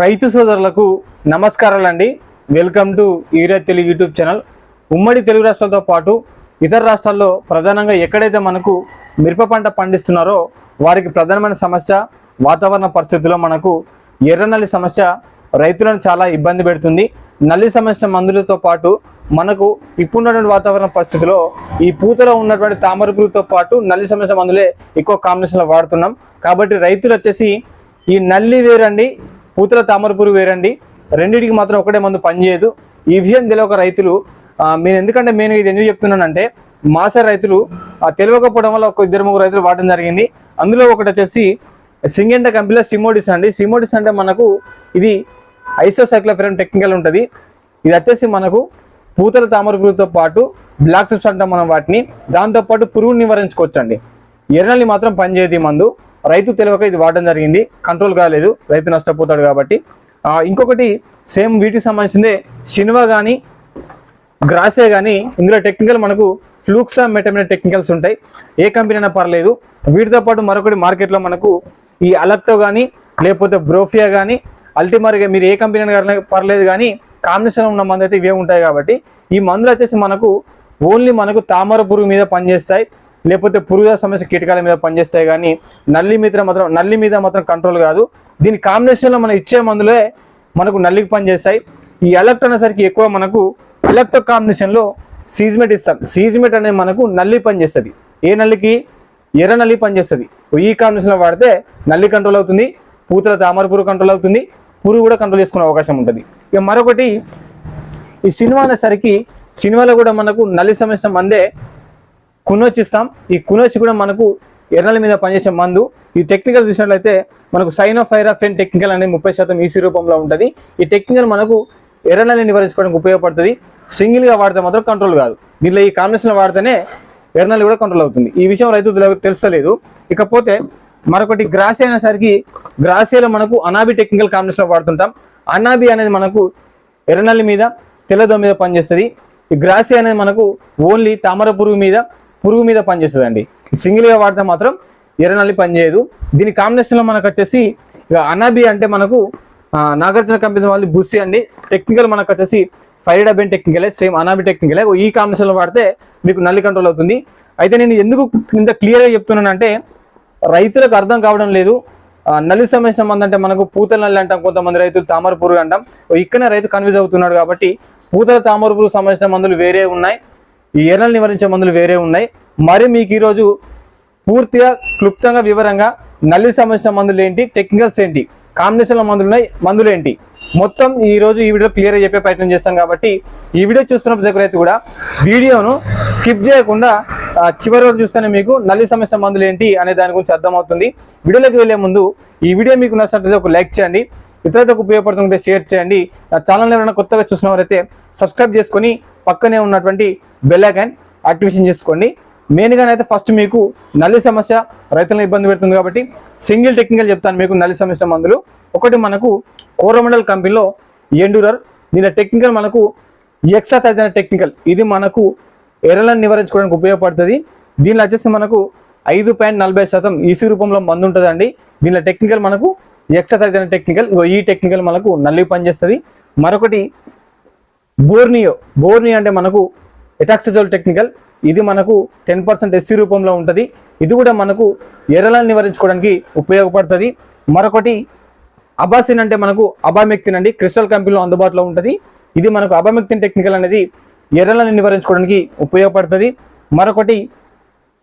రైతు సోదరులకు నమస్కారాలండి. వెల్కమ్ టు ఈరే తెలుగు యూట్యూబ్ ఛానల్ ఉమ్మడి తెలుగు రాష్ట్రాలతో పాటు ఇతర రాష్ట్రాల్లో ప్రధానంగా ఎక్కడైతే మనకు మిరప పంట పండిస్తున్నారో వారికి ప్రధానమైన సమస్య వాతావరణ పరిస్థితుల్లో మనకు ఎర్రనల్లి సమస్య రైతులను చాలా ఇబ్బంది పెడుతుంది. నల్లి సమస్య మందులతో పాటు మనకు ఇప్పుడున్నటువంటి వాతావరణ పరిస్థితిలో ఈ పూతలో ఉన్నటువంటి తామర పురుగుతో పాటు నల్లి సమస్య మందులే ఎక్కువ కాంబినేషన్లో వాడుతున్నాం. కాబట్టి రైతులు వచ్చేసి ఈ నల్లి వేరండి పూతల తామర పురుగు వేరండి. రెండింటికి మాత్రం ఒకటే మందు పనిచేయదు. ఈ విషయం తెలియక రైతులు మీరు నేను ఎందుకంటే నేను ఇది ఎందుకు చెప్తున్నానంటే మాసే రైతులు తెలియకపోవడం వల్ల ఒక ఇద్దరు ముగ్గురు రైతులు వాడడం జరిగింది. అందులో ఒకటి వచ్చేసి సింగెంట కంపెనీలో సిమోడిస్ అండి. సిమోడిస్ అంటే మనకు ఇది ఐసోసైక్లోఫెరన్ టెక్నికల్ ఉంటుంది. ఇది వచ్చేసి మనకు పూతల తామర పురుగుతో పాటు బ్లాక్ టిప్స్ అంటాం మనం వాటిని. దాంతోపాటు పురుగుని నివారించుకోవచ్చు అండి ఎర్రల్ని మాత్రం పనిచేయదు ఈ మందు. రైతు తెలియక ఇది వాడడం జరిగింది. కంట్రోల్ కాలేదు. రైతు నష్టపోతాడు కాబట్టి. ఇంకొకటి సేమ్ వీటికి సంబంధించిందే సినిమా కానీ గ్రాసే కానీ ఇందులో టెక్నికల్ మనకు ఫ్లూక్సా మెటమిన టెక్నికల్స్ ఉంటాయి. ఏ కంపెనీ అయినా పర్లేదు. వీటితో పాటు మరొకటి మార్కెట్లో మనకు ఈ అలక్టో కానీ లేకపోతే బ్రోఫియా కానీ అల్టిమర్గా మీరు ఏ కంపెనీ అయినా పర్లేదు కానీ కాంబినేషన్ ఉన్న మందు అయితే ఇవే ఉంటాయి కాబట్టి ఈ మందులు వచ్చేసి మనకు ఓన్లీ మనకు తామర పురుగు మీద పనిచేస్తాయి. లేకపోతే పురుగుల సమస్య కీటకాల మీద పనిచేస్తాయి కానీ నల్లి మీద మాత్రం నల్లి మీద మాత్రం కంట్రోల్ కాదు. దీని కాంబినేషన్లో మనం ఇచ్చే మందులే మనకు నల్లికి పనిచేస్తాయి. ఈ ఎలక్ట్ అనేసరికి ఎక్కువ మనకు ఎలక్ట్తో కాంబినేషన్లో సీజ్మెట్ ఇస్తాం. సీజ్మెట్ అనేది మనకు నల్లి పనిచేస్తుంది. ఏ నల్లికి? ఎర్ర నల్లి పనిచేస్తుంది. ఈ కాంబినేషన్లో వాడితే నల్లి కంట్రోల్ అవుతుంది పూతల తామర పురుగు కంట్రోల్ అవుతుంది పురుగు కూడా కంట్రోల్ చేసుకునే అవకాశం ఉంటుంది. ఇక మరొకటి ఈ సినిమా అనేసరికి సినిమాలో కూడా మనకు నల్లి సమస్య మందే కునోచ్ ఇస్తాం ఈ కునోచ్ కూడా మనకు ఎర్రల మీద పనిచేసే మందు. ఈ టెక్నికల్ చూసినట్లయితే మనకు సైనోఫైరాఫెన్ టెక్నికల్ అనేది ముప్పై శాతం ఈసీ రూపంలో ఉంటుంది. ఈ టెక్నికల్ మనకు ఎర్రలని నివారించుకోవడానికి ఉపయోగపడుతుంది. సింగిల్గా వాడితే మాత్రం కంట్రోల్ కాదు. దీనిలో ఈ కాంబినేషన్లో వాడితేనే ఎర్రనల్లి కూడా కంట్రోల్ అవుతుంది. ఈ విషయం రైతు తెలుస్తలేదు. ఇకపోతే మరొకటి గ్రాసే అనేసరికి గ్రాసేలో మనకు అనాబి టెక్నికల్ కాంబినేషన్లో వాడుతుంటాం. అనాబి అనేది మనకు ఎర్రనల్లి మీద తెల్లదోమ మీద పనిచేస్తుంది. ఈ గ్రాసే అనేది మనకు ఓన్లీ తామర పురుగు మీద పురుగు మీద పనిచేస్తుంది అండి సింగిల్గా వాడితే మాత్రం ఎర్రనల్లి పనిచేయదు. దీని కాంబినేషన్లో మనకు వచ్చేసి ఇక అనాబి అంటే మనకు నాగార్జున కంపెనీ వాళ్ళు బుస్సి అండి. టెక్నికల్ మనకు వచ్చేసి ఫైరిడబెన్ టెక్నికలే సేమ్ అనాబి టెక్నికలే. ఈ కాంబినేషన్లో వాడితే మీకు నల్లి కంట్రోల్ అవుతుంది. అయితే నేను ఎందుకు ఇంత క్లియర్గా చెప్తున్నానంటే రైతులకు అర్థం కావడం లేదు. నల్లి సమస్య మంది అంటే మనకు పూతల నల్లి అంటాం కొంతమంది రైతులు తామర పురుగు అంటాం. ఇక్కడనే రైతు కన్ఫ్యూజ్ అవుతున్నాడు కాబట్టి పూతల తామర పురుగు సంబంధించిన మందులు వేరే ఉన్నాయి. ఈ ఎర్రలు నివారించే మందులు వేరే ఉన్నాయి. మరి మీకు ఈరోజు పూర్తిగా క్లుప్తంగా వివరంగా నల్లి సంబంధించిన మందులు ఏంటి టెక్నికల్స్ ఏంటి కాంబినేషన్ల మందులు ఉన్నాయి మందులు ఏంటి? మొత్తం ఈ రోజు ఈ వీడియో క్లియర్ చెప్పే ప్రయత్నం చేస్తాం కాబట్టి ఈ వీడియో చూస్తున్న ప్రతి ఒక్క కూడా వీడియోను స్కిప్ చేయకుండా చివరి వరకు చూస్తేనే మీకు నల్లి సమస్య మందులు ఏంటి అనే దాని గురించి అర్థమవుతుంది. వీడియోలోకి వెళ్ళే ముందు ఈ వీడియో మీకు నచ్చినట్లయితే ఒక లైక్ చేయండి ఇతరులకు ఉపయోగపడుతుంటే షేర్ చేయండి. నా ఛానల్ ఎవరైనా కొత్తగా చూసినవారైతే సబ్స్క్రైబ్ చేసుకొని పక్కనే ఉన్నటువంటి బెల్ ఐకాన్ యాక్టివేషన్ చేసుకోండి. మెయిన్గా అయితే ఫస్ట్ మీకు నల్లి సమస్య రైతులను ఇబ్బంది పెడుతుంది కాబట్టి సింగిల్ టెక్నికల్ చెప్తాను మీకు నల్లి సమస్య మందులు. ఒకటి మనకు కోరమండల్ కంపెనీలో ఎండూరర్ దీని టెక్నికల్ మనకు ఎక్సాతైజ్ అనే టెక్నికల్ ఇది మనకు ఎర్రలను నివారించుకోవడానికి ఉపయోగపడుతుంది. దీనిలో వచ్చేసి మనకు ఐదు పాయింట్ నలభై శాతం ఈసీ రూపంలో మందు ఉంటుందండి. దీనిలో టెక్నికల్ మనకు ఎక్సర్సైజ్ అనే టెక్నికల్ ఈ టెక్నికల్ మనకు నల్లి పనిచేస్తుంది. మరొకటి బోర్నియో బోర్నియో అంటే మనకు ఎటాక్సిజోల్ టెక్నికల్ ఇది మనకు టెన్ పర్సెంట్ ఎస్సీ రూపంలో ఉంటుంది. ఇది కూడా మనకు ఎర్రలను నివారించుకోవడానికి ఉపయోగపడుతుంది. మరొకటి అబాసిన్ అంటే మనకు అబామెక్తిన్ అండి క్రిస్టల్ కంపెనీలో అందుబాటులో ఉంటుంది. ఇది మనకు అబామెక్తిన్ టెక్నికల్ అనేది ఎర్రలను నివారించుకోవడానికి ఉపయోగపడుతుంది. మరొకటి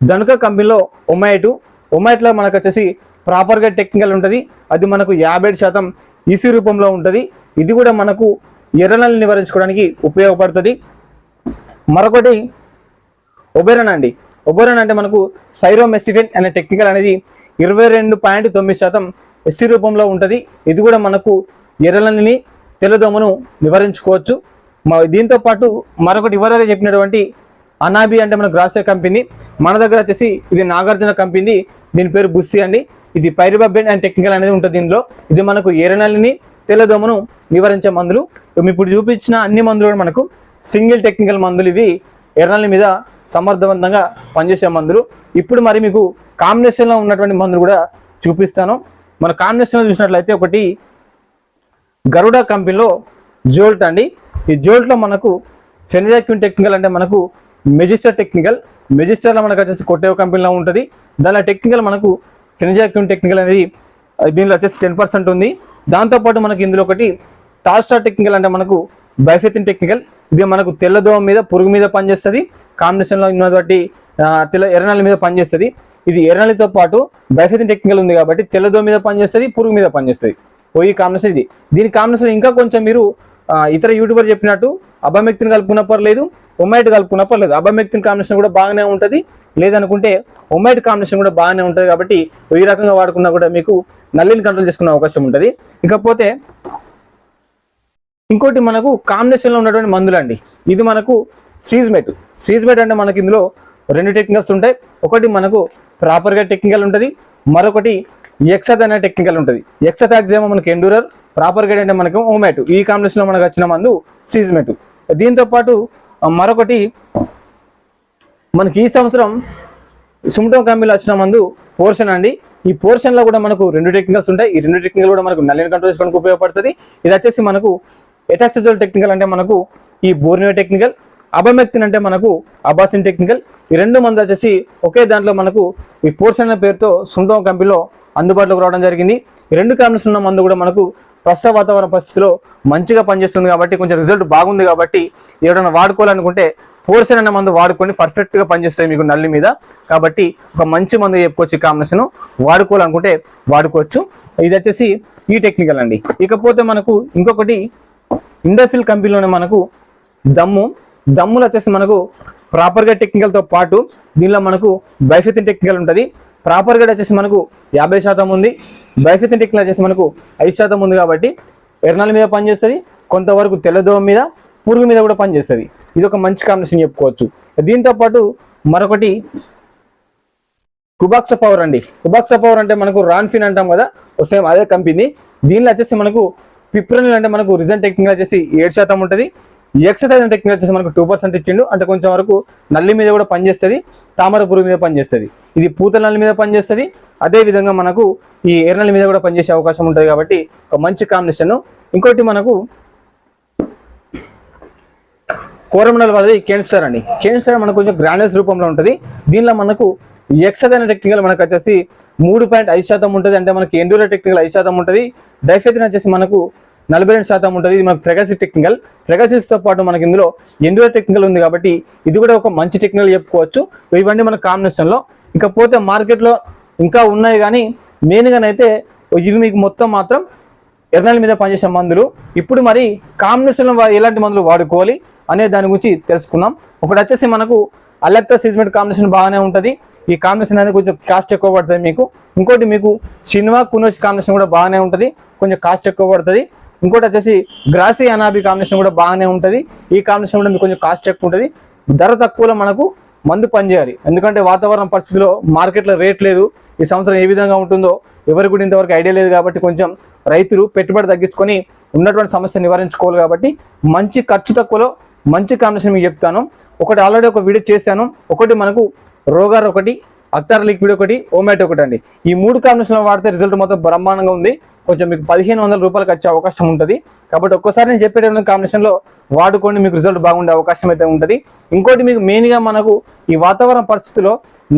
ధనుక కంపెనీలో ఒమైటు ఒమైట్లో మనకు వచ్చేసి ప్రాపర్గా టెక్నికల్ ఉంటుంది. అది మనకు యాభై శాతం ఈసీ రూపంలో ఉంటుంది. ఇది కూడా మనకు ఎర్రనల్ని నివారించుకోవడానికి ఉపయోగపడుతుంది. మరొకటి ఒబెరన్ అండి. ఒబెరన్ అంటే మనకు స్పైరోమెసిఫిన్ అనే టెక్నికల్ అనేది ఇరవై రెండు పాయింట్ తొమ్మిది శాతం ఎస్సీ రూపంలో ఉంటుంది. ఇది కూడా మనకు ఎర్రలని తెల్లదోమను నివారించుకోవచ్చు. దీంతో పాటు మరొకటి ఇవరగా చెప్పినటువంటి అనాబి అంటే మన గ్రాసే కంపెనీ. మన దగ్గర వచ్చేసి ఇది నాగార్జున కంపెనీ. దీని పేరు బుస్సి అండి. ఇది పైరిబాబెన్ అండ్ టెక్నికల్ అనేది ఉంటుంది దీనిలో ఇది మనకు ఎర్రనల్లిని తెల్లదోమను నివారించే మందులు. ఇప్పుడు చూపించిన అన్ని మందులు కూడా మనకు సింగిల్ టెక్నికల్ మందులు ఇవి. ఎర్రనల్లి మీద సమర్థవంతంగా పనిచేసే మందులు. ఇప్పుడు మరి మీకు కాంబినేషన్లో ఉన్నటువంటి మందులు కూడా చూపిస్తాను. మన కాంబినేషన్లో చూసినట్లయితే ఒకటి గరుడ కంపెనీలో జోల్ట్ అండి. ఈ జోల్ట్లో మనకు ఫెనిజాక్యూన్ టెక్నికల్ అంటే మనకు మెజిస్టర్ టెక్నికల్. మెజిస్టర్లో మనకు వచ్చేసి కొట్టేవ కంపెనీలో ఉంటుంది. దానిలో టెక్నికల్ మనకు ఫెనిజాక్యూన్ టెక్నికల్ అనేది దీనిలో వచ్చేసి టెన్ పర్సెంట్ ఉంది. దాంతోపాటు మనకి ఇందులో ఒకటి టాస్టార్ టెక్నికల్ అంటే మనకు బైఫెతిన్ టెక్నికల్ ఇది మనకు తెల్లదోమ మీద పురుగు మీద పనిచేస్తుంది. కాంబినేషన్లో ఉన్నటువంటి తెల్ల ఎర్రనల్లి మీద పనిచేస్తుంది. ఇది ఎర్రనల్లితో పాటు బైఫెతిన్ టెక్నికల్ ఉంది కాబట్టి తెల్లదోమ మీద పనిచేస్తుంది పురుగు మీద పనిచేస్తుంది. ఓ ఈ కాంబినేషన్ ఇది. దీని కాంబినేషన్ ఇంకా కొంచెం మీరు ఇతర యూట్యూబర్ చెప్పినట్టు అబమెక్తిని కలుపుకున్న పర్లేదు ఒమైట్ కలుపుకున్న పర్లేదు అబమెక్తిన్ కాంబినేషన్ కూడా బాగానే ఉంటుంది. లేదనుకుంటే ఒమైట్ కాంబినేషన్ కూడా బాగానే ఉంటుంది కాబట్టి ఈ రకంగా వాడుకున్నా కూడా మీకు నల్లిని కంట్రోల్ చేసుకునే అవకాశం ఉంటుంది. ఇకపోతే ఇంకోటి మనకు కాంబినేషన్లో ఉన్నటువంటి మందులు అండి ఇది మనకు సీజ్మెట్ సీజ్మెట్ అంటే మనకి ఇందులో రెండు టెక్నికల్స్ ఉంటాయి. ఒకటి మనకు ప్రాపర్గా టెక్నికల్ ఉంటుంది. మరొకటి ఎక్సత్ అనే టెక్నికల్ ఉంటుంది. ఎక్సత్ ఎగ్జామ్ మనకి ఎండూరర్ ప్రాపర్ గైడ్ అంటే మనకి ఓమాట్ ఈ కాంబినేషన్లో మనకు వచ్చిన మందు సీజ్మెట్ దీంతో పాటు మరొకటి మనకి ఈ సంవత్సరం సుమటో కంపెనీలో వచ్చిన మందు పోర్షన్ అండి. ఈ పోర్షన్లో కూడా మనకు రెండు టెక్నికల్స్ ఉంటాయి. ఈ రెండు టెక్నికల్ కూడా మనకు నల్లిన కంట్రోల్ చేసుకోవడానికి ఉపయోగపడుతుంది. ఇది వచ్చేసి మనకు ఎటాక్సిజల్ టెక్నికల్ అంటే మనకు ఈ బోర్నియో టెక్నికల్ అబమెక్తిన్ అంటే మనకు అబాసిన్ టెక్నికల్ ఈ రెండు మంది వచ్చేసి ఒకే దాంట్లో మనకు ఈ పోర్షన్ అనే పేరుతో సుంటో కంపెనీలో అందుబాటులోకి రావడం జరిగింది. ఈ రెండు కంపెనీస్ ఉన్న మందు కూడా మనకు ప్రస్తుత వాతావరణ పరిస్థితిలో మంచిగా పనిచేస్తుంది కాబట్టి కొంచెం రిజల్ట్ బాగుంది కాబట్టి ఎవరైనా వాడుకోవాలనుకుంటే పోర్షన్ అనే మందు వాడుకొని పర్ఫెక్ట్గా పనిచేస్తాయి మీకు నల్లి మీద. కాబట్టి ఒక మంచి మందు చెప్పుకోవచ్చు ఈ కాంబినేషన్. వాడుకోవాలనుకుంటే వాడుకోవచ్చు. ఇది వచ్చేసి ఈ టెక్నికల్ అండి. ఇకపోతే మనకు ఇంకొకటి ఇండస్ట్రియల్ కంపెనీలోనే మనకు దమ్ము. దమ్ములు వచ్చేసి మనకు ప్రాపర్గా టెక్నికల్తో పాటు దీనిలో మనకు బైఫితిన్ టెక్నికల్ ఉంటుంది. ప్రాపర్గా వచ్చేసి మనకు యాభై శాతం ఉంది. బైఫితిన్ టెక్నికల్ వచ్చేసి మనకు ఐదు శాతం ఉంది కాబట్టి ఎర్నాల మీద పనిచేస్తుంది కొంతవరకు తెల్లదోమ మీద పురుగు మీద కూడా పనిచేస్తుంది. ఇది ఒక మంచి కాంబినేషన్ చెప్పుకోవచ్చు. దీంతో పాటు మరొకటి కుబాక్స పవర్ అండి. కుబాక్స పవర్ అంటే మనకు రాన్ఫిన్ అంటాం కదా సేమ్ అదే కంపెనీ దీనిలో వచ్చేసి మనకు పిప్రనిల్ అంటే మనకు రిజన్ టెక్నికల్ వచ్చేసి ఏడు శాతం ఉంటుంది. ఎక్సర్సైజ్ టెక్నికల్ వచ్చేసి మనకు టూ పర్సెంట్ ఇచ్చిండు. అంటే కొంచెం వరకు నల్లి మీద కూడా పనిచేస్తుంది. తామర పురుగు మీద పనిచేస్తుంది. ఇది పూతల నల్లి మీద పనిచేస్తుంది. అదే విధంగా మనకు ఈ ఎర్రనల్లి మీద కూడా పనిచేసే అవకాశం ఉంటుంది కాబట్టి ఒక మంచి కాంబినేషన్ ఇంకోటి మనకు కోరమండల్ వాళ్ళది కేన్స్టార్ అండి. కేన్స్టార్ మనకు కొంచెం గ్రాండెస్ రూపంలో ఉంటుంది. దీనిలో మనకు ఎక్సద్ టెక్నికల్ మనకు వచ్చేసి మూడు పాయింట్ ఐదు శాతం ఉంటుంది. అంటే మనకి ఎండూరో టెక్నికల్ ఐదు శాతం ఉంటుంది. డైఫెతిన్ వచ్చేసి మనకు నలభై రెండు శాతం ఉంటుంది. ఇది మనకు ప్రెగసిస్ టెక్నికల్ ప్రెగసిస్తో పాటు మనకి ఇందులో ఎండూరో టెక్నికల్ ఉంది కాబట్టి ఇది కూడా ఒక మంచి టెక్నికల్ చెప్పుకోవచ్చు. ఇవన్నీ మన కాంబినేషన్లో ఇకపోతే మార్కెట్లో ఇంకా ఉన్నాయి కానీ మెయిన్గానైతే ఇవి మీకు మొత్తం మాత్రం ఎర్నల్ మీద పనిచేసే మందులు. ఇప్పుడు మరి కాంబినేషన్లో ఎలాంటి మందులు వాడుకోవాలి అనే దాని గురించి తెలుసుకుందాం. ఒకటి వచ్చేసి మనకు అలెక్ట్రా సిజ్మెంట్ కాంబినేషన్ బాగానే ఉంటుంది. ఈ కాంబినేషన్ అనేది కొంచెం కాస్ట్ ఎక్కువ పడుతుంది మీకు. ఇంకోటి మీకు సినిమా కునోజ్ కాంబినేషన్ కూడా బాగానే ఉంటుంది. కొంచెం కాస్ట్ ఎక్కువ పడుతుంది. ఇంకోటి వచ్చేసి గ్రాసీ అనాబి కాంబినేషన్ కూడా బాగానే ఉంటుంది. ఈ కాంబినేషన్ కూడా మీకు కొంచెం కాస్ట్ ఎక్కువ ఉంటుంది. ధర తక్కువలో మనకు మందు పనిచేయాలి. ఎందుకంటే వాతావరణ పరిస్థితిలో మార్కెట్లో రేట్ లేదు. ఈ సంవత్సరం ఏ విధంగా ఉంటుందో ఎవరికి కూడా ఇంతవరకు ఐడియా లేదు కాబట్టి కొంచెం రైతులు పెట్టుబడి తగ్గించుకొని ఉన్నటువంటి సమస్య నివారించుకోవాలి కాబట్టి మంచి ఖర్చు తక్కువలో మంచి కాంబినేషన్ మీకు చెప్తాను. ఒకటి ఆల్రెడీ ఒక వీడియో చేశాను. ఒకటి మనకు రోగార్ ఒకటి అక్టార్ లిక్విడ్ ఒకటి ఓమాటో ఒకటి అండి. ఈ మూడు కాంబినేషన్లో వాడితే రిజల్ట్ మొత్తం బ్రహ్మాండంగా ఉంది. కొంచెం మీకు పదిహేను వందల రూపాయలకు వచ్చే అవకాశం ఉంటుంది. కాబట్టి ఒక్కసారి నేను చెప్పేటటువంటి కాంబినేషన్లో వాడుకోండి మీకు రిజల్ట్ బాగుండే అవకాశం అయితే ఉంటుంది. ఇంకోటి మీకు మెయిన్గా మనకు ఈ వాతావరణ పరిస్థితిలో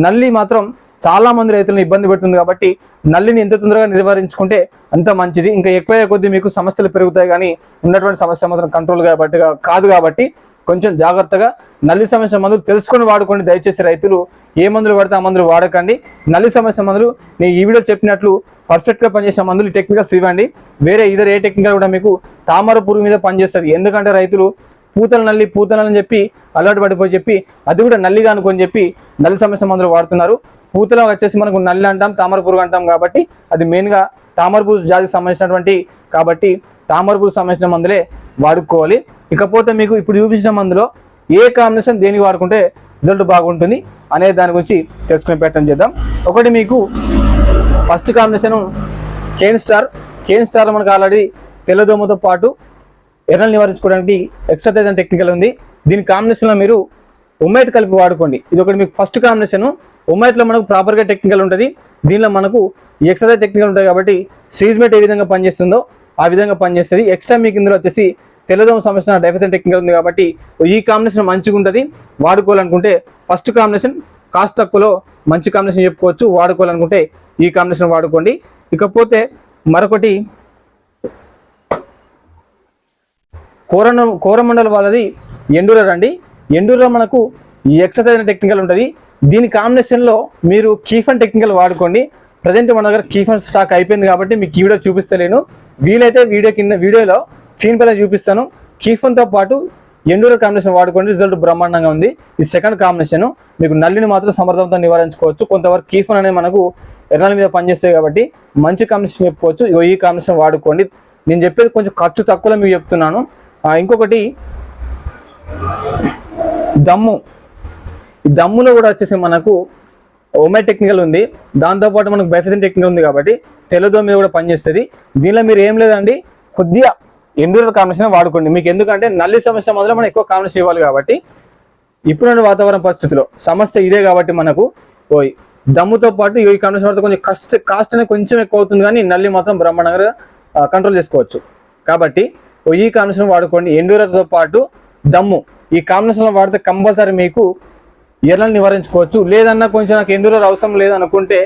నల్లి మాత్రం చాలా మంది రైతులను ఇబ్బంది పెడుతుంది కాబట్టి నల్లిని ఎంత తొందరగా నిర్వహించుకుంటే అంత మంచిది. ఇంకా ఎక్కువ కొద్దీ మీకు సమస్యలు పెరుగుతాయి కానీ ఉన్నటువంటి సమస్య మాత్రం కంట్రోల్ కాబట్టి కాదు కాబట్టి కొంచెం జాగ్రత్తగా నల్లి సమస్య మందులు తెలుసుకొని వాడుకోండి. దయచేసి రైతులు ఏ మందులు పడితే ఆ మందులు వాడకండి. నల్లి సమస్య మందులు నేను ఈ వీడియో చెప్పినట్లు పర్ఫెక్ట్గా పనిచేసే మందులు టెక్నికల్స్ ఇవ్వండి. వేరే ఇతర ఏ టెక్నికల్ కూడా మీకు తామర పురుగు మీద పనిచేస్తుంది. ఎందుకంటే రైతులు పూతల నల్లి పూతలని చెప్పి అలవాటు పడిపోయి చెప్పి అది కూడా నల్లిగా అనుకొని చెప్పి నల్లి సమస్య మందులు వాడుతున్నారు. పూతల వచ్చేసి మనకు నల్లి అంటాం తామర పురుగు అంటాం కాబట్టి అది మెయిన్గా తామర పురుగు జాతికి సంబంధించినటువంటి కాబట్టి తామర పురుగు సంబంధించిన మందులే వాడుకోవాలి. ఇకపోతే మీకు ఇప్పుడు చూపించిన మందులో ఏ కాంబినేషన్ దేనికి వాడుకుంటే రిజల్ట్ బాగుంటుంది అనే దాని గురించి తెలుసుకునే ప్రయత్నం చేద్దాం. ఒకటి మీకు first combination cane star cane star మనకు ఆల్రెడీ తెల్లదోమతో పాటు ఎర్రలు నివారించుకోవడానికి ఎక్సర్సైజ్ అండ్ టెక్నికల్ ఉంది. దీని కాంబినేషన్లో మీరు ఉమ్మేట్ కలిపి వాడుకోండి. ఇది ఒకటి మీకు ఫస్ట్ కాంబినేషన్ ఉమ్మేట్లో మనకు ప్రాపర్గా టెక్నికల్ ఉంటుంది. దీనిలో మనకు ఎక్సర్సైజ్ టెక్నికల్ ఉంటుంది కాబట్టి సీజ్మేట్ ఏ విధంగా పనిచేస్తుందో ఆ విధంగా పనిచేస్తుంది. ఎక్స్ట్రా మీకు ఇందులో వచ్చేసి తెల్లదోమ సమస్య డైఫెసన్ టెక్నికల్ ఉంది కాబట్టి ఈ కాంబినేషన్ మంచిగా ఉంటుంది వాడుకోవాలనుకుంటే ఫస్ట్ కాంబినేషన్ కాస్ట్ తక్కువలో మంచి కాంబినేషన్ చెప్పుకోవచ్చు. వాడుకోవాలనుకుంటే ఈ కాంబినేషన్ వాడుకోండి. ఇకపోతే మరొకటి కోరన కోరమండల్ వాళ్ళది ఎండూరర్ అండి ఎండూరర్ మనకు ఎక్సర్సైజ్ టెక్నికల్ ఉంటుంది. దీని కాంబినేషన్లో మీరు కీఫన్ టెక్నికల్ వాడుకోండి. ప్రజెంట్ మన దగ్గర కీఫన్ స్టాక్ అయిపోయింది కాబట్టి మీకు ఈ వీడియో చూపిస్తలేను. వీలైతే వీడియో కింద వీడియోలో స్క్రీన్ పైన చూపిస్తాను. కీఫన్తో పాటు ఎండూరర్ కాంబినేషన్ వాడుకోండి. రిజల్ట్ బ్రహ్మాండంగా ఉంది. ఈ సెకండ్ కాంబినేషన్ మీకు నల్లిని మాత్రం సమర్థంతో నివారించుకోవచ్చు. కొంతవరకు కీఫన్ అనేది మనకు ఎర్రల మీద పనిచేస్తాయి కాబట్టి మంచి కాంబినేషన్ చెప్పుకోవచ్చు. ఈ కాంబినేషన్ వాడుకోండి. నేను చెప్పేది కొంచెం ఖర్చు తక్కువలో మీకు చెప్తున్నాను. ఇంకొకటి దమ్ము. ఈ దమ్ములో కూడా వచ్చేసి మనకు ఒమే టెక్నికల్ ఉంది. దాంతోపాటు మనకు బైఫిజన్ టెక్నికల్ ఉంది కాబట్టి తెల్లదో మీద కూడా పనిచేస్తుంది. దీనిలో మీరు ఏం లేదండి కొద్దిగా ఇండోర్ కాంబినేషన్ వాడుకోండి. మీకు ఎందుకంటే నల్లి సమస్య మొదలు మనం ఎక్కువ కాంబినేషన్ ఇవ్వాలి కాబట్టి ఇప్పుడున్న వాతావరణ పరిస్థితిలో సమస్య ఇదే కాబట్టి మనకు ఓయ్ దమ్ముతో పాటు ఈ కాంబినేషన్ వాడితే కొంచెం కష్ట కాస్ట్ అనేది కొంచెం ఎక్కువ అవుతుంది కానీ నల్లి మాత్రం బ్రహ్మాండంగా కంట్రోల్ చేసుకోవచ్చు. కాబట్టి ఓ ఈ కాంబినేషన్ వాడుకోండి. ఎండూరతో పాటు దమ్ము. ఈ కాంబినేషన్ వాడితే కంపల్సరీ మీకు ఎర్రలు నివారించుకోవచ్చు. లేదన్నా కొంచెం నాకు ఎండూరర్ అవసరం లేదనుకుంటే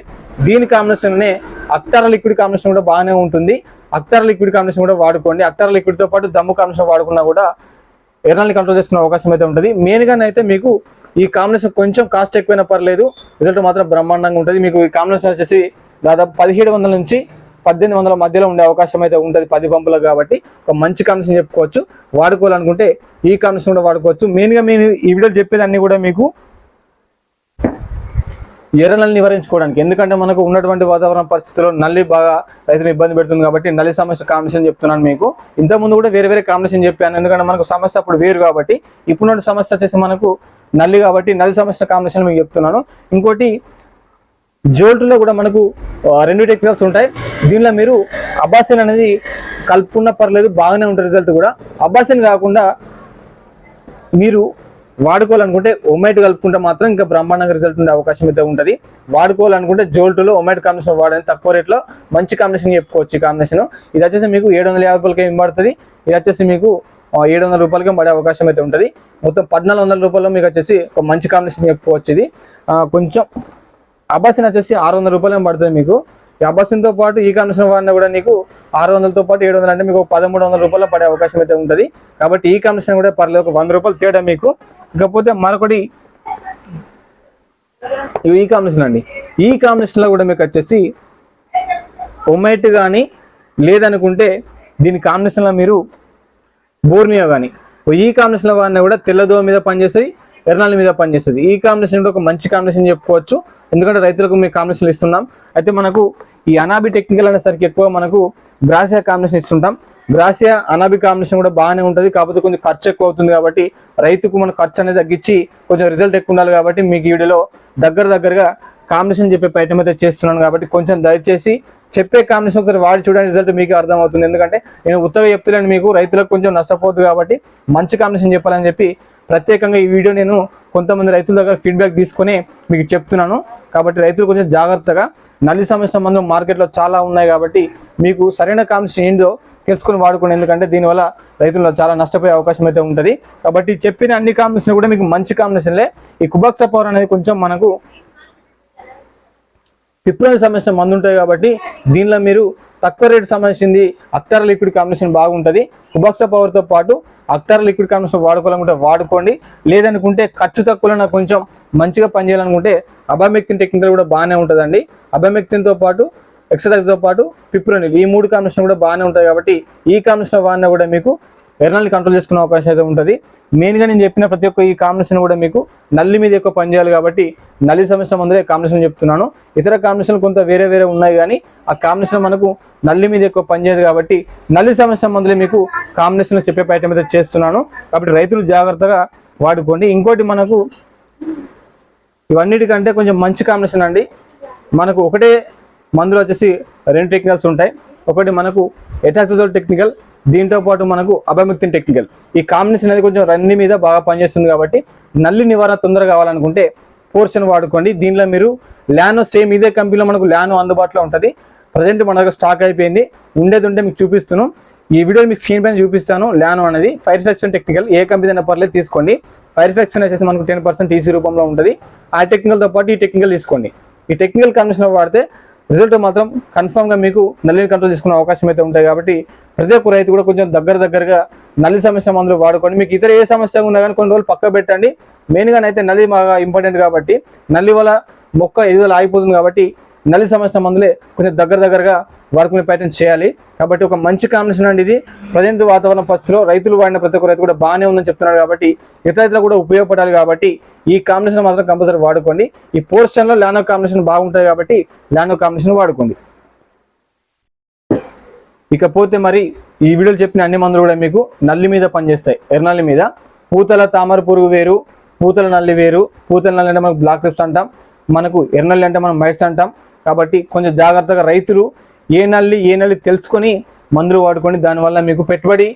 దీని కాంబినేషన్నే అక్తార లిక్విడ్ కాంబినేషన్ కూడా బాగానే ఉంటుంది. అక్తార లిక్విడ్ కాంబినేషన్ కూడా వాడుకోండి. అక్తార లిక్విడ్తో పాటు దమ్ము కాంబినేషన్ వాడుకున్నా కూడా ఎర్రల్ని కంట్రోల్ చేసుకునే అవకాశం అయితే ఉంటుంది. మెయిన్గా అయితే మీకు ఈ కాంబినేషన్ కొంచెం కాస్ట్ ఎక్కువైనా పర్లేదు. రిజల్ట్ మాత్రం బ్రహ్మాండంగా ఉంటుంది. మీకు ఈ కాంబినేషన్ వచ్చేసి దాదాపు పదిహేడు వందల నుంచి పద్దెనిమిది వందల మధ్యలో ఉండే అవకాశం అయితే ఉంటుంది పది పంపులు కాబట్టి. ఒక మంచి కాంబినేషన్ చెప్పుకోవచ్చు. వాడుకోవాలనుకుంటే ఈ కాంబినేషన్ కూడా వాడుకోవచ్చు. మెయిన్గా మేము ఈ వీడియోలు చెప్పేదాన్ని కూడా మీకు ఎర్రలను నివారించుకోవడానికి. ఎందుకంటే మనకు ఉన్నటువంటి వాతావరణ పరిస్థితుల్లో నల్లి బాగా రైతులు ఇబ్బంది పెడుతుంది కాబట్టి నల్లి సమస్య కాంబినేషన్ చెప్తున్నాను మీకు. ఇంతకుముందు కూడా వేరే వేరే కాంబినేషన్ చెప్పాను. ఎందుకంటే మనకు సమస్య అప్పుడు వేరు కాబట్టి ఇప్పుడున్న సమస్య వచ్చేసి మనకు నల్లి కాబట్టి నల్లి సమస్య కాంబినేషన్ మీకు చెప్తున్నాను. ఇంకోటి జోల్ట్లో కూడా మనకు రెండు టెక్నికల్స్ ఉంటాయి. దీనిలో మీరు అబ్బాసిన్ అనేది కలుపుకున్న పర్లేదు బాగానే ఉంటుంది రిజల్ట్ కూడా. అబ్బాసిన్ కాకుండా మీరు వాడుకోవాలనుకుంటే ఒమైట్ కలుపుకుంటే మాత్రం ఇంకా బ్రహ్మాండంగా రిజల్ట్ ఉండే అవకాశం అయితే ఉంటుంది. వాడుకోవాలనుకుంటే జోల్టులో ఒమైట్ కాంబినేషన్ వాడని తక్కువ రేట్లో మంచి కాంబినేషన్ చెప్పుకోవచ్చు ఈ కాంబినేషన్ ఇది వచ్చేసి మీకు ఏడు వందల యాభై రూపాయలకి ఏం పడుతుంది ఇది వచ్చేసి మీకు ఏడు వందల రూపాయలకి పడే అవకాశం అయితే ఉంటుంది. మొత్తం పద్నాలుగు వందల రూపాయలు మీకు వచ్చేసి ఒక మంచి కాంబినేషన్ చెప్పుకోవచ్చు ఇది. కొంచెం అబాసిన్ వచ్చేసి ఆరు వందల రూపాయలు పడుతుంది మీకు. ఈ అబాసిన్తో పాటు ఈ కాంబినేషన్ వాడినా కూడా నీకు ఆరు వందలతో పాటు ఏడు వందలు అంటే మీకు పదమూడు వందల రూపాయలు పడే అవకాశం అయితే ఉంటుంది. కాబట్టి ఈ కాంబినేషన్ కూడా పర్లేదు ఒక వంద రూపాయలు తేడా మీకు. ఇకపోతే మరొకటి ఇవి ఈ కాంబినేషన్ అండి ఈ కాంబినేషన్లో కూడా మీకు వచ్చేసి ఒమైట్ కానీ లేదనుకుంటే దీని కాంబినేషన్లో మీరు బోర్నియో కానీ ఈ కాంబినేషన్లో వాడినా కూడా తెల్లదోమ మీద పనిచేస్తుంది ఎర్నాల మీద పనిచేస్తుంది. ఈ కాంబినేషన్ కూడా ఒక మంచి కాంబినేషన్ చెప్పుకోవచ్చు. ఎందుకంటే రైతులకు మేము కాంబినేషన్లు ఇస్తున్నాం. అయితే మనకు ఈ అనాబి టెక్నికల్ అనేసరికి ఎక్కువ మనకు గ్రాసియా కాంబినేషన్ ఇస్తుంటాం. గ్రాసియా అనాబి కాంబినేషన్ కూడా బాగానే ఉంటుంది. కాకపోతే కొంచెం ఖర్చు ఎక్కువ అవుతుంది కాబట్టి రైతుకు మన ఖర్చు అనేది తగ్గించి కొంచెం రిజల్ట్ ఎక్కువ ఉండాలి కాబట్టి మీకు ఈ వీడియోలో దగ్గర దగ్గరగా కాంబినేషన్ చెప్పే ప్రయత్నం అయితే చేస్తున్నాను కాబట్టి కొంచెం దయచేసి చెప్పే కాంబినేషన్ ఒకసారి వాడి చూడండి రిజల్ట్ మీకు అర్థమవుతుంది. ఎందుకంటే నేను ఉత్తగా చెప్తున్నాను మీకు రైతులకు కొంచెం నష్టపోతుంది కాబట్టి మంచి కాంబినేషన్ చెప్పాలని చెప్పి ప్రత్యేకంగా ఈ వీడియో నేను కొంతమంది రైతుల దగ్గర ఫీడ్బ్యాక్ తీసుకొని మీకు చెప్తున్నాను. కాబట్టి రైతులు కొంచెం జాగ్రత్తగా నల్లి సమస్య సంబంధం మార్కెట్లో చాలా ఉన్నాయి కాబట్టి మీకు సరైన కాంబినేషన్ ఏందో తెలుసుకొని వాడుకోండి. ఎందుకంటే దీనివల్ల రైతులు చాలా నష్టపోయే అవకాశం అయితే ఉంటుంది. కాబట్టి చెప్పిన అన్ని కాంబినేషన్ కూడా మీకు మంచి కాంబినేషన్లే ఈ కుబాక్సా పవర్ అనేది కొంచెం మనకు పిప్రల్ సంబంధించిన మందు ఉంటాయి కాబట్టి దీనిలో మీరు తక్కువ రేటు సంబంధించింది అక్టార లిక్విడ్ కాంబినేషన్ బాగుంటుంది. కుబాక్సా పవర్తో పాటు అక్టార లిక్విడ్ కాంబినేషన్ వాడుకోవాలనుకుంటే వాడుకోండి. లేదనుకుంటే ఖర్చు తక్కువలో నాకు కొంచెం మంచిగా పనిచేయాలనుకుంటే అబామెక్తిన్ టెక్నికల్ కూడా బాగానే ఉంటుందండి. అబామెక్తిన్తో పాటు ఎక్సర్సైజ్తో పాటు పిప్రోనిల్ ఈ మూడు కాంబినేషన్ కూడా బాగానే ఉంటాయి కాబట్టి ఈ కాంబినేషన్ వాడినా కూడా మీకు ఎర్రల్ని కంట్రోల్ చేసుకునే అవకాశం అయితే ఉంటుంది. మెయిన్గా నేను చెప్పిన ప్రతి ఒక్క ఈ కాంబినేషన్ కూడా మీకు నల్లి మీద ఎక్కువ పనిచేయాలి కాబట్టి నల్లి సమస్య ముందరే కాంబినేషన్ చెప్తున్నాను. ఇతర కాంబినేషన్లు కొంత వేరే వేరే ఉన్నాయి కానీ ఆ కాంబినేషన్ మనకు నల్లి మీద ఎక్కువ పనిచేయదు కాబట్టి నల్లి సమస్య మందులే మీకు కాంబినేషన్లో చెప్పే ప్రయత్నం అయితే చేస్తున్నాను. కాబట్టి రైతులు జాగ్రత్తగా వాడుకోండి. ఇంకోటి మనకు ఇవన్నిటికంటే కొంచెం మంచి కాంబినేషన్ అండి. మనకు ఒకటే మందులు వచ్చేసి రెండు టెక్నికల్స్ ఉంటాయి. ఒకటి మనకు ఎటాసిజోల్ టెక్నికల్ దీంతో పాటు మనకు అభమిక్తిన్ టెక్నికల్ ఈ కాంబినేషన్ అనేది కొంచెం రన్ని మీద బాగా పనిచేస్తుంది కాబట్టి నల్లి నివారణ తొందరగా కావాలనుకుంటే పోర్షన్ వాడుకోండి. దీనిలో మీరు ల్యానో సేమ్ ఇదే కంపెనీలో మనకు ల్యానో అందుబాటులో ఉంటుంది. ప్రజెంట్ మన దగ్గర స్టాక్ అయిపోయింది. ఉండేది ఉంటే మీకు చూపిస్తున్నాం. ఈ వీడియో మీకు స్క్రీన్ పైన చూపిస్తాను. ల్యానో అనేది ఫైర్ సెక్షన్ టెక్నికల్ ఏ కంపెనీ అయినా పర్లేదు తీసుకోండి. ఫైర్ సెక్షన్ వచ్చేసి మనకు టెన్ పర్సెంట్ టీసీ రూపంలో ఉంటుంది. ఆ టెక్నికల్తో పాటు ఈ టెక్నికల్ తీసుకోండి. ఈ టెక్నికల్ కాంబినేషన్ వాడితే రిజల్ట్ మాత్రం కన్ఫామ్గా మీకు నల్లిని కంట్రోల్ చేసుకునే అవకాశం అయితే ఉంటాయి కాబట్టి ప్రతి ఒక్క రైతు కూడా కొంచెం దగ్గర దగ్గరగా నల్లి సమస్య మందులు వాడుకోండి. మీకు ఇతర ఏ సమస్య ఉన్నా కానీ కొన్ని రోజులు పక్క పెట్టండి. మెయిన్గా అయితే నల్లి బాగా ఇంపార్టెంట్ కాబట్టి నల్లి వల్ల మొక్క ఎదుగుదల ఆగిపోతుంది కాబట్టి నల్లి సంవత్సరం మందులే కొంచెం దగ్గర దగ్గరగా వాడుకునే ప్యాటర్న్ చేయాలి. కాబట్టి ఒక మంచి కాంబినేషన్ అండి ఇది. ప్రజెంట్ వాతావరణ పరిస్థితిలో రైతులు వాడిన ప్రతి ఒక్క రైతు కూడా బాగానే ఉందని చెప్తున్నారు కాబట్టి ఇతర ఇతర కూడా ఉపయోగపడాలి కాబట్టి ఈ కాంబినేషన్ మాత్రం కంపల్సరీ వాడుకోండి. ఈ పోర్షన్లో ల్యానో కాంబినేషన్ బాగుంటుంది కాబట్టి ల్యానో కాంబినేషన్ వాడుకోండి. ఇకపోతే మరి ఈ వీడియోలు చెప్పిన అన్ని మందులు కూడా మీకు నల్లి మీద పనిచేస్తాయి. ఎర్రనల్లి మీద. పూతల తామర పురుగు వేరు పూతల నల్లి వేరు పూతల నల్లి అంటే మనకు బ్లాక్ క్లిప్స్ అంటాం. మనకు ఎర్రనల్లి అంటే మనం మైస్ అంటాం. కాబట్టి కొంచెం జాగ్రత్తగా రైతులు ఏ నల్లి ఏ నల్లి తెలుసుకొని మందులు వాడుకొని దానివల్ల మీకు పెట్టుబడి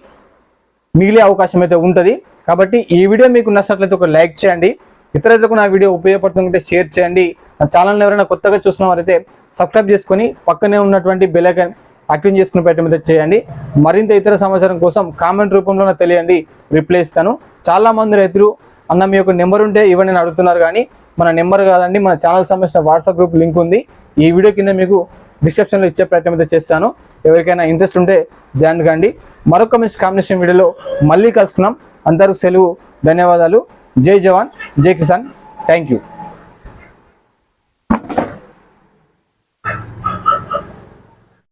మిగిలే అవకాశం అయితే ఉంటుంది. కాబట్టి ఈ వీడియో మీకు నచ్చినట్లయితే ఒక లైక్ చేయండి. ఇతరులకు నా వీడియో ఉపయోగపడుతుంటే షేర్ చేయండి. నా ఛానల్ని ఎవరైనా కొత్తగా చూసిన వారైతే సబ్స్క్రైబ్ చేసుకొని పక్కనే ఉన్నటువంటి బెలైకన్ యాక్టివ్ చేసుకుని పెట్టడం అయితే చేయండి. మరింత ఇతర సమాచారం కోసం కామెంట్ రూపంలో తెలియండి. రిప్లై ఇస్తాను. చాలా మంది రైతులు అన్న మీ యొక్క నెంబర్ ఉంటే ఇవన్నీ అడుగుతున్నారు కానీ మన నెంబర్ కాదండి. మన ఛానల్ సంబంధించిన వాట్సాప్ గ్రూప్ లింక్ ఉంది. ఈ వీడియో కింద మీకు డిస్క్రిప్షన్లో ఇచ్చే ప్రయత్నం అయితే చేస్తాను. ఎవరికైనా ఇంట్రెస్ట్ ఉంటే జాయిన్ కాండి. మరొక మంచి కాంబినేషన్ వీడియోలో మళ్ళీ కలుసుకున్నాం అందరూ సెలవు ధన్యవాదాలు. జై జవాన్ జై కిసాన్. Thank you